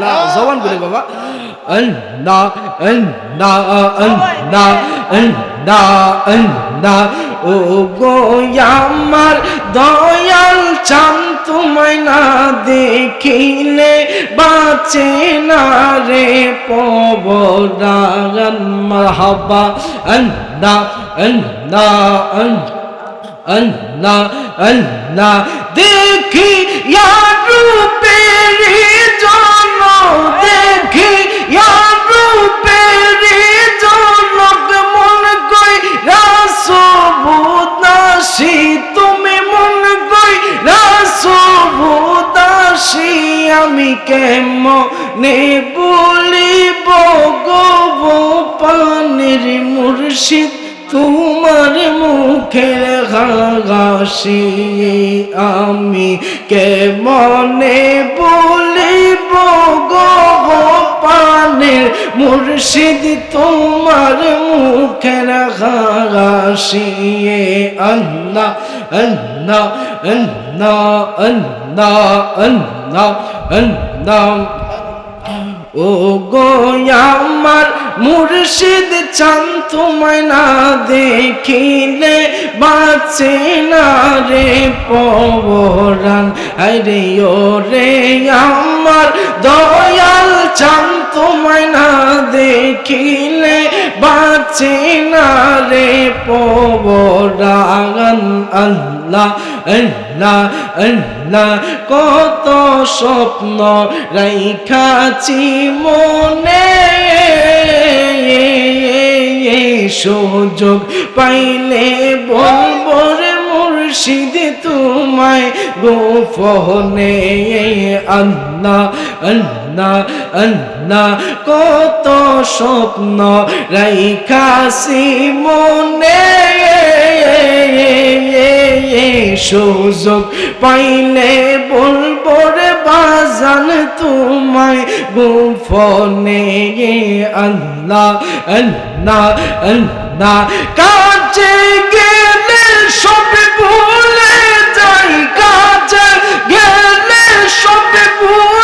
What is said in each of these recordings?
না, জবান বলে বাবা। না না না না না। ও গো, আমার দয়াল চাম তোমায় না দেখিলে, বাঁচে না রে পবরাগন দেখি ইয়া আমি কেমনে বলিব গো পানির মুর্শিদ? তোমার মুখের হাসি আমি কেমনে বলিব গো মুর্শিদ তোমার মুখের হাসি আল্লাহ আল্লাহ আল্লাহ আল্লাহ আল্লাহ আল্লাহ। ও গো আমার মুর্শিদ চান তোমায় না দেখিলে বাঁচে না রে পবরান আরে ও রে আমার দয়াল চান তোমায় না দেখিলে বাঁচে না রে পবরান আল্লাহ আল্লাহ আল্লাহ। কত স্বপ্ন রাইখাছি মনে। সুযোগ পাইলে বলব রে মুর্শিদ তোমায় গোপনে। আল্লাহ আল্লাহ। আল্লাহ কত স্বপ্ন রাইখাছি মনে। সুযোগ পাইলে বলব রে বাজান তোমায় গোপনে। আল্লাহ আল্লাহ আল্লাহ কাছে গেলে সব ভুলে যাই। কাছে গেলে সব ভুলে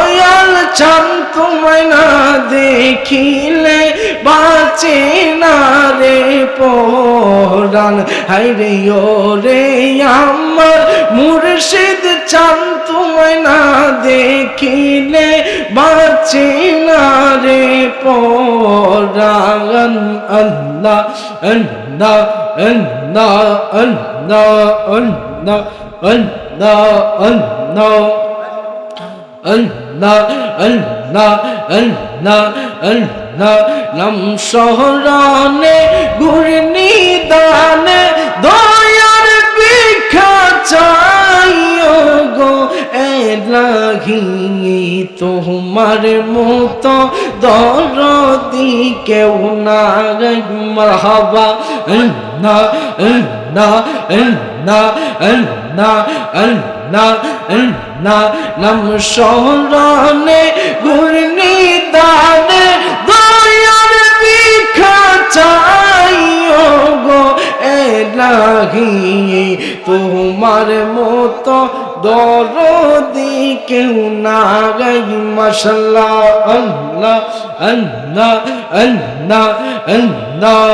চান তোমায় না দেখিলে, বাঁচে না রে পরান হাইরে ও রে আমার মুর্শিদ, চান তোমায় না দেখিলে, বাঁচে না রে পরান আল্লাহ আল্লাহ আল্লাহ আল্লাহ আল্লাহ আল্লাহ আল্লাহ। নাম শহরানে ঘুরনি দানে দয়ার ভিক্ষা চাই গো এলাহি তোমার মতো দরদি কেউ না মারহাবা আল্লাহ আল্লাহ আল্লাহ আল্লাহ আল্লাহ আল্লাহ নাম শরণে ঘূর্ণি দানে দয়ার ভিক্ষা চাইও গো এলাহি তোমার মতো দরদি কেউ না গাই মশাল্লাহ আল্লাহ আল্লাহ আল্লাহ আল্লাহ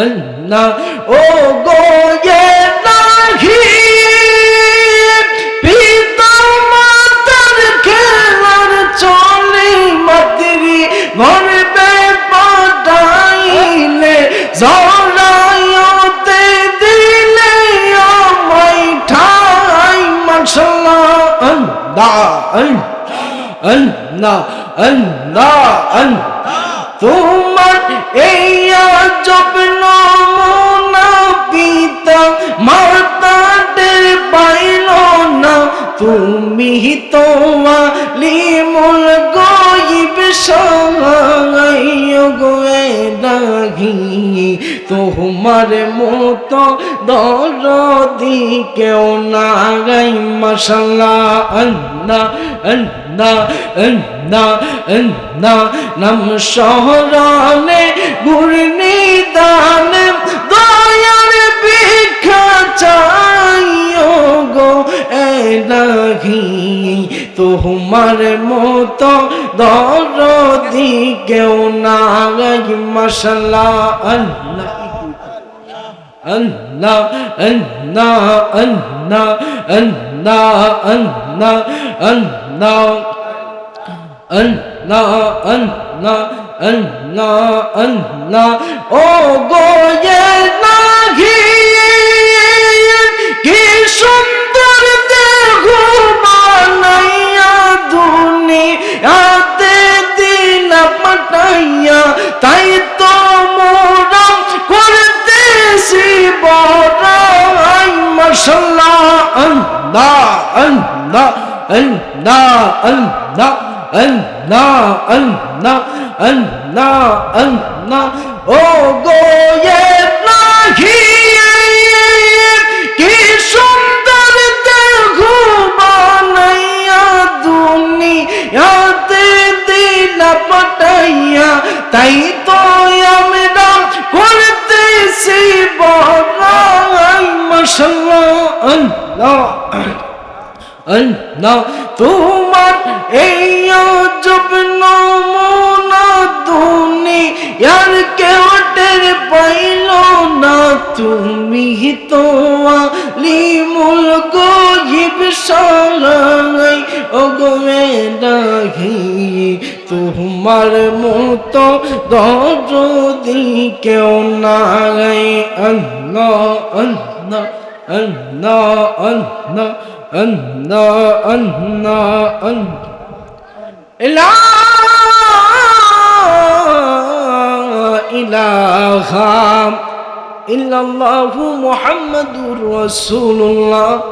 আল্লাহ ও গো এলাহি আল্লাহ আল্লাহ আল্লাহ আল্লাহ তোমার এই আজব নমুনা পিতা মাতাদের পাইল না তুমি তো আলিমুল গয়িব সহায় গো রাখি তোমার মতো দরদি কেউ না গাই মাশাল্লাহ নাম শহরানে গুরনি দানে, দয়ার ভিক্ষা চাইও গো এলাহি তোমার মতো দরদি কেউ না মাশাল্লাহ আল্লাহ Allah, Allah, Allah, Allah, Allah, Allah, Allah, Allah, Allah, Allah, ও গোয়ে নাহি أنا أنا أنا أنا أنا أنا أنا أو কি সুন্দর দেখো বানাইয়া দুনিয়াতে দিলা পটাইয়া তাই আল্লাহ তোমার এই অজব নমুনা দুনিয়ার কেউ টের পাইল না। তুমি তো আলিমুল গহিব সারাই ও গো মেরাহি তোমার মতো দরদি কেউ নাই। আল্লাহ। أنا أنا أنا إلا إله إلا الله محمد رسول الله.